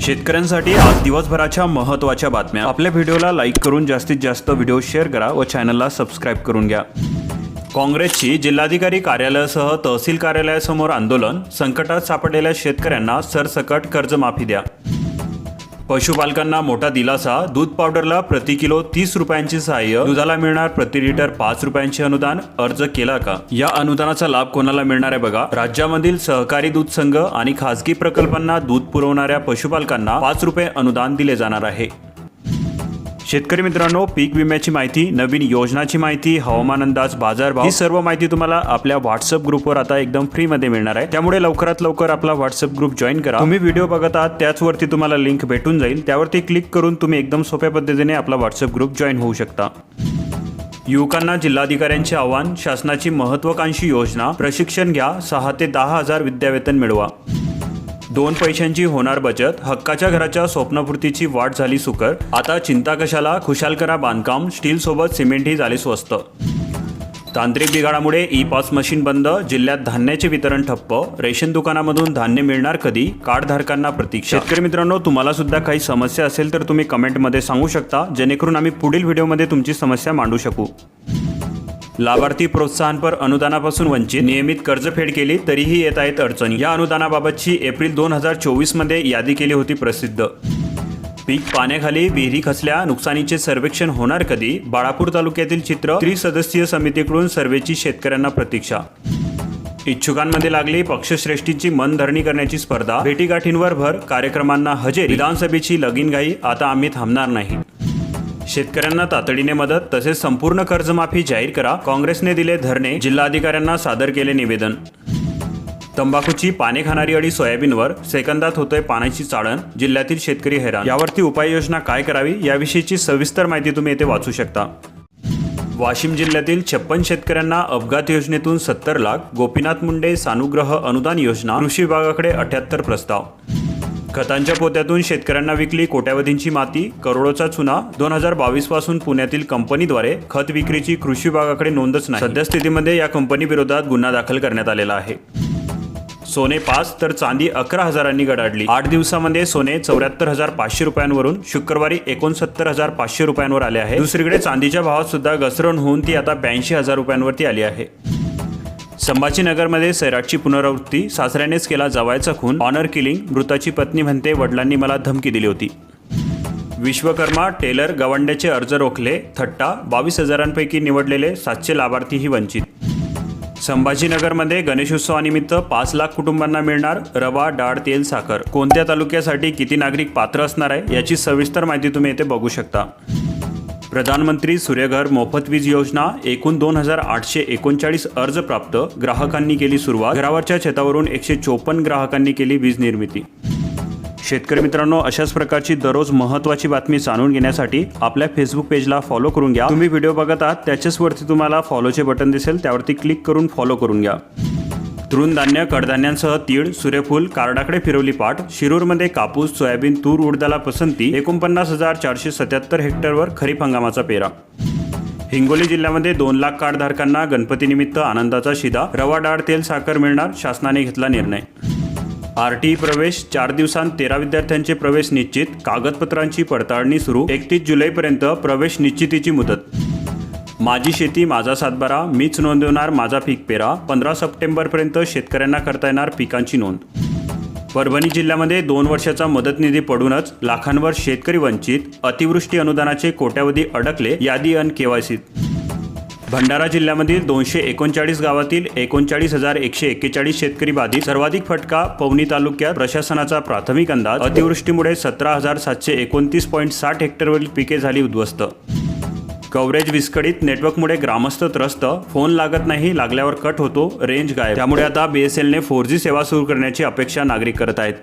शेतकऱ्यांसाठी आज दिवसभराच्या महत्त्वाच्या बातम्या. आपल्या व्हिडिओला लाईक करून जास्तीत जास्त व्हिडिओ शेअर करा व चॅनलला सबस्क्राईब करून घ्या. काँग्रेसची जिल्हाधिकारी कार्यालयासह तहसील कार्यालयासमोर आंदोलन संकटात सापडलेल्या शेतकऱ्यांना सरसकट कर्जमाफी द्या. पशुपालकांना मोठा दिलासा. दूध पावडरला प्रति किलो तीस रुपयांचे सहाय्य. दुधाला मिळणार प्रति लिटर पाच रुपयांचे अनुदान. अर्ज केला का? या अनुदानाचा लाभ कोणाला मिळणार आहे बघा. राज्यामधील सहकारी दूध संघ आणि खासगी प्रकल्पांना दूध पुरवणाऱ्या पशुपालकांना पाच रुपये अनुदान दिले जाणार आहे. शेतकरी मित्रांनो पीक विम्याची माहिती नवीन योजनाची माहिती हवामान अंदाज बाजारभाव ही सर्व माहिती तुम्हाला आपल्या व्हॉट्सअप ग्रुपवर आता एकदम फ्रीमध्ये मिळणार आहे. त्यामुळे लवकरात लवकर आपला व्हॉट्सअप ग्रुप जॉईन करा. तुम्ही व्हिडिओ बघत आहात त्याचवरती तुम्हाला लिंक भेटून जाईल. त्यावरती क्लिक करून तुम्ही एकदम सोप्या पद्धतीने आपला व्हॉट्सअप ग्रुप जॉईन होऊ शकता. युवकांना जिल्हाधिकाऱ्यांचे आव्हान शासनाची महत्वाकांक्षी योजना प्रशिक्षण घ्या सहा ते दहा हजार विद्यावेतन मिळवा. दोन पैशांची होणार बचत हक्काच्या घराच्या स्वप्नपूर्तीची वाट झाली सुकर आता चिंता कशाला खुशाल करा बांधकाम स्टील सोबत सिमेंटही झाले स्वस्त. तांत्रिक बिघाडामुळे ई पास मशीन बंद जिल्ह्यात धान्याचे वितरण ठप्प रेशन दुकानामधून धान्य मिळणार कधी कार्डधारकांना प्रतीक्षा. शेतकरी मित्रांनो तुम्हाला सुद्धा काही समस्या असेल तर तुम्ही कमेंटमध्ये सांगू शकता जेणेकरून आम्ही पुढील व्हिडिओमध्ये तुमची समस्या मांडू शकू. लाभार्थी प्रोत्साहनपर अनुदानापासून वंचित नियमित कर्जफेड केली तरीही येत आहेत अडचणी. या अनुदानाबाबतची एप्रिल दोन हजार चोवीसमध्ये यादी केली होती प्रसिद्ध. पीक पाण्याखाली विहिरी खचल्या नुकसानीचे सर्वेक्षण होणार कधी? बाळापूर तालुक्यातील चित्र त्रिसदस्यीय समितीकडून सर्वेची शेतकऱ्यांना प्रतीक्षा. इच्छुकांमध्ये लागली पक्षश्रेष्ठींची मनधरणी करण्याची स्पर्धा. भेटीगाठींवर भर कार्यक्रमांना हजेरी. विधानसभेची लगीनघाई आता आम्ही थांबणार नाही. शेतकऱ्यांना तातडीने मदत तसेच संपूर्ण कर्जमाफी जाहीर करा. काँग्रेसने दिले धरणे. जिल्हाधिकाऱ्यांना सादर केले निवेदन. तंबाखूची पाने खाणारी अळी सोयाबीनवर सेकंदात होतोय पाण्याची चाळण. जिल्ह्यातील शेतकरी हैराण. यावरती उपाययोजना काय करावी? याविषयीची सविस्तर माहिती तुम्ही येथे वाचू शकता. वाशिम जिल्ह्यातील छप्पन शेतकऱ्यांना अपघात योजनेतून सत्तर लाख. गोपीनाथ मुंडे सानुग्रह अनुदान योजना. कृषी विभागाकडे अठ्याहत्तर प्रस्ताव. खतांच्या पोत्यातून शेतकऱ्यांना विकली कोट्यावधींची माती करोडोचा चुना दोन हजार बावीसपासून पुण्यातील कंपनीद्वारे खत विक्रीची कृषी विभागाकडे नोंदच नाही. सद्यस्थितीमध्ये या कंपनी विरोधात गुन्हा दाखल करण्यात आलेला आहे. सोने पाच तर चांदी अकरा हजारांनी गडाडली. आठ दिवसामध्ये सोने चौऱ्याहत्तर हजार पाचशे रुपयांवरून शुक्रवारी एकोणसत्तर हजार पाचशे रुपयांवर आले आहे. दुसरीकडे चांदीच्या भावात सुद्धा घसरण होऊन ती आता ब्याऐंशी हजार रुपयांवरती आली आहे. संभाजीनगरमध्ये सैराटची पुनरावृत्ती सासऱ्यानेच केला जवायचा खून ऑनर किलिंग मृताची पत्नी म्हणते वडिलांनी मला धमकी दिली होती. विश्वकर्मा टेलर गवंड्याचे अर्ज रोखले थट्टा बावीस हजारांपैकी निवडलेले सातशे लाभार्थीही वंचित. संभाजीनगरमध्ये गणेशोत्सवानिमित्त पाच लाख कुटुंबांना मिळणार रवा डाळ तेल साखर. कोणत्या तालुक्यासाठी किती नागरिक पात्र असणार आहे याची सविस्तर माहिती तुम्ही येथे बघू शकता. प्रधानमंत्री सूर्यघर मोफत वीज योजना एकूण दोन हजार आठशे एकोणचाळीस अर्ज प्राप्त. ग्राहकांनी केली सुरुवात. घरावरच्या छतावरून एकशे चोपन्न ग्राहकांनी केली वीज निर्मिती. शेतकरी मित्रांनो अशाच प्रकारची दररोज महत्त्वाची बातमी जाणून घेण्यासाठी आपल्या फेसबुक पेजला फॉलो करून घ्या. तुम्ही व्हिडिओ बघत आहात त्याच्याच वरती तुम्हाला फॉलोचे बटन दिसेल त्यावरती क्लिक करून फॉलो करून घ्या. तृणधान्य कडधान्यांसह तीळ सूर्यफूल कार्डाकडे फिरवली पाठ शिरूरमध्ये कापूस सोयाबीन तूर उडदाला पसंती एकोणपन्नास हजार चारशे सत्याहत्तर हेक्टरवर खरीप हंगामाचा पेरा. हिंगोली जिल्ह्यामध्ये दोन लाख कार्डधारकांना गणपतीनिमित्त आनंदाचा शिदा रवा डाळ तेल साखर मिळणार शासनाने घेतला निर्णय. आर टी प्रवेश चार दिवसांत तेरा विद्यार्थ्यांचे प्रवेश निश्चित कागदपत्रांची पडताळणी सुरू एकतीस जुलैपर्यंत प्रवेश निश्चितीची मुदत. माझी शेती माझा सातबारा मीच नोंदवणार माझा पीक पेरा पंधरा सप्टेंबरपर्यंत शेतकऱ्यांना करता येणार पिकांची नोंद. परभणी जिल्ह्यामध्ये दोन वर्षाचा मदत निधी पडूनच लाखांवर शेतकरी वंचित अतिवृष्टी अनुदानाचे कोट्यावधी अडकले यादी अन केवायसीत. भंडारा जिल्ह्यामधील दोनशे एकोणचाळीस गावातील एकोणचाळीस हजार एकशे एक्केचाळीस शेतकरी बाधित. सर्वाधिक फटका पवनी तालुक्यात प्रशासनाचा प्राथमिक अंदाज. अतिवृष्टीमुळे सतरा हजार सातशे एकोणतीस पॉईंट साठ हेक्टरवरील पिके झाली उद्ध्वस्त. कव्हरेज विस्कळीत नेटवर्कमुळे ग्रामस्थ त्रस्त फोन लागत नाही लागल्यावर कट होतो रेंज गायब. त्यामुळे आता बीएसएलने फोर जी सेवा सुरू करण्याची अपेक्षा नागरिक करत आहेत.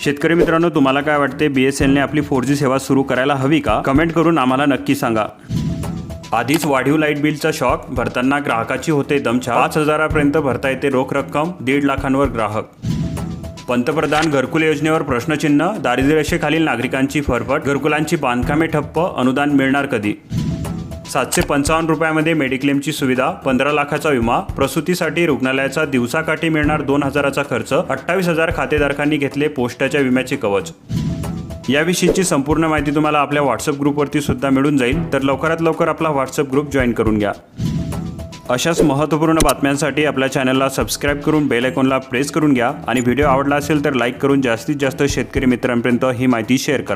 शेतकरी मित्रांनो तुम्हाला काय वाटते? बीएसएलने आपली फोर जी सेवा सुरू करायला हवी का? कमेंट करून आम्हाला नक्की सांगा. आधीच वाढीव लाइट बिलचा शॉक भरताना ग्राहकाची होते दमछा पाच हजारापर्यंत भरता येते रोख रक्कम दीड लाखांवर ग्राहक. पंतप्रधान घरकुल योजनेवर प्रश्नचिन्ह दारिद्र्यरेषेखालील नागरिकांची फरफट घरकुलांची बांधकामे ठप्प अनुदान मिळणार कधी? सातशे पंचावन्न रुपयामध्ये मेडिक्लेमची सुविधा पंधरा लाखाचा विमा प्रसूतीसाठी रुग्णालयाचा दिवसाकाठी मिळणार दोन हजाराचा खर्च अठ्ठावीस हजार खातेधारकांनी घेतले पोस्टाच्या विम्याचे कवच. याविषयीची संपूर्ण माहिती तुम्हाला आपल्या व्हॉट्सअप ग्रुपवरती सुद्धा मिळून जाईल तर लवकरात लवकर आपला व्हॉट्सअप ग्रुप जॉईन करून घ्या. अशाच महत्त्वपूर्ण बातम्यांसाठी आपल्या चॅनलला सबस्क्राईब करून बेल आयकॉनला प्रेस करून घ्या आणि व्हिडिओ आवडला असेल तर लाईक करून जास्तीत जास्त शेतकरी मित्रांपर्यंत ही माहिती शेअर करा.